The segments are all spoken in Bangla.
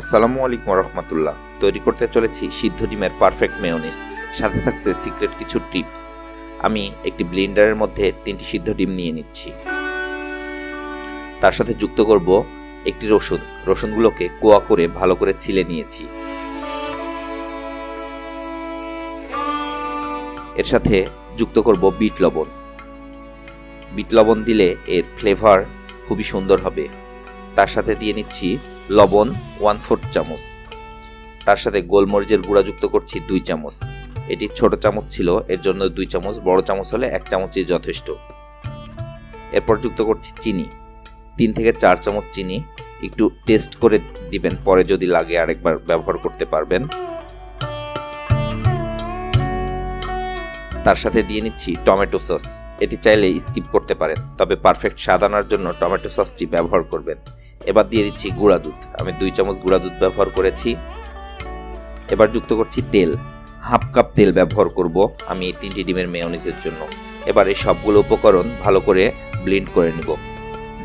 আসসালামু আলাইকুম রহমতুল্লাহ তৈরি করতে চলেছি সিদ্ধ ডিমের পারফেক্ট মেয়োনিজ সাথে থাকছে সিক্রেট কিছু টিপস আমি একটি ব্লেন্ডারের মধ্যে তিনটি সিদ্ধ ডিম নিয়ে নিচ্ছি। তার সাথে যুক্ত করব একটি রসুন। রসুনগুলোকে কোয়া করে ভালো করে ছিলে নিয়েছি। এর সাথে যুক্ত করব বিট লবণ। বিট লবণ দিলে এর ফ্লেভার খুবই সুন্দর হবে। তার সাথে দিয়ে নিচ্ছি লবণ ওয়ান ফোর্থ চামচ। তার সাথে গোলমরিচের গুঁড়া যুক্ত করছি দুই চামচ। এটি ছোট চামচ ছিল, এর জন্য দুই চামচ, বড় চামচ হলে এক চামচই যথেষ্ট। এরপর যুক্ত করছি চিনি, তিন থেকে চার চামচ চিনি। একটু টেস্ট করে দিবেন, পরে যদি লাগে আরেকবার ব্যবহার করতে পারবেন। তার সাথে দিয়ে নিচ্ছি টমেটো সস। এটি চাইলে স্কিপ করতে পারেন, তবে পারফেক্ট স্বাদ আনার জন্য টমেটো সসটি ব্যবহার করবেন। এবার দিয়ে দিচ্ছি গুঁড়া দুধ। আমি দুই চামচ গুঁড়া দুধ ব্যবহার করেছি। এবার যুক্ত করছি তেল। হাফ কাপ তেল ব্যবহার করব আমি তিনটি ডিমের মেয়নিজের জন্য। এবার এই সবগুলো উপকরণ ভালো করে ব্লেন্ড করে নিব।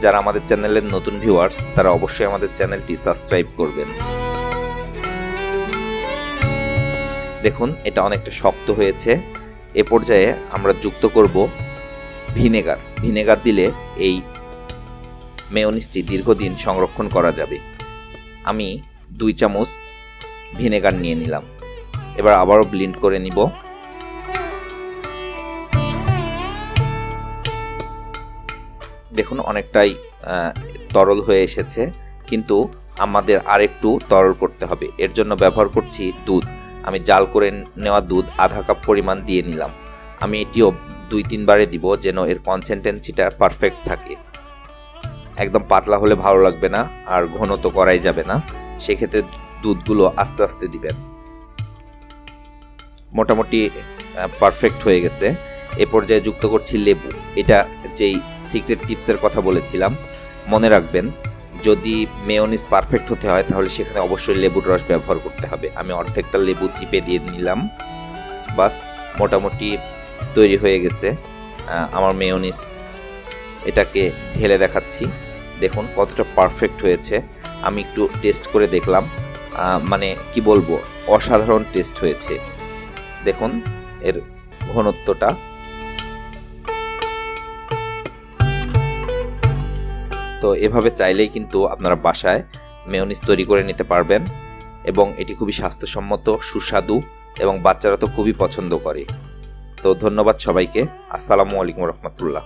যারা আমাদের চ্যানেলের নতুন ভিউয়ার্স তারা অবশ্যই আমাদের চ্যানেলটি সাবস্ক্রাইব করবেন। দেখুন, এটা অনেকটা শক্ত হয়েছে। এ পর্যায়ে আমরা যুক্ত করব ভিনেগার। ভিনেগার দিলে এই মেয়নিজটি দীর্ঘদিন সংরক্ষণ করা যাবে। আমি দুই চামচ ভিনেগার নিয়ে নিলাম। এবার আবারও ব্লিন্ড করে নিব। দেখুন, অনেকটাই তরল হয়ে এসেছে, কিন্তু আমাদের আরেকটু তরল করতে হবে। এর জন্য ব্যবহার করছি দুধ। আমি জাল করে নেওয়া দুধ আধা কাপ পরিমাণ দিয়ে নিলাম। আমি এটিও দুই তিনবারে দিব, যেন এর কনসেন্টেন্সিটা পারফেক্ট থাকে। একদম পাতলা হলে ভালো লাগবে না, আর ঘন তো করাই যাবে না। সেক্ষেত্রে দুধগুলো আস্তে আস্তে দিবেন। মোটামুটি পারফেক্ট হয়ে গেছে। এ পর্যায়ে যুক্ত করছি লেবু। এটা যেই সিক্রেট টিপসের কথা বলেছিলাম, মনে রাখবেন, যদি মেয়নিজ পারফেক্ট হতে হয়, তাহলে সেখানে অবশ্যই লেবুর রস ব্যবহার করতে হবে। আমি অর্ধেকটা লেবু চিপে দিয়ে নিলাম। বাস, মোটামুটি তৈরি হয়ে গেছে। আমার মেয়নিজ এটাকে ঢেলে দেখাচ্ছি। দেখুন, কতটা পারফেক্ট হয়েছে। আমি একটু টেস্ট করে দেখলাম। মানে কি বলব, অসাধারণ টেস্ট হয়েছে। দেখুন, এর ঘনত্বটা। তো এভাবে চাইলেই কিন্তু আপনারা বাসায় মেয়নিজ তৈরি করে নিতে পারবেন এবং এটি খুবই স্বাস্থ্যসম্মত, সুস্বাদু এবং বাচ্চারা তো খুবই পছন্দ করে। তো ধন্যবাদ সবাইকে। আসসালামু আলাইকুম রহমতুল্লাহ।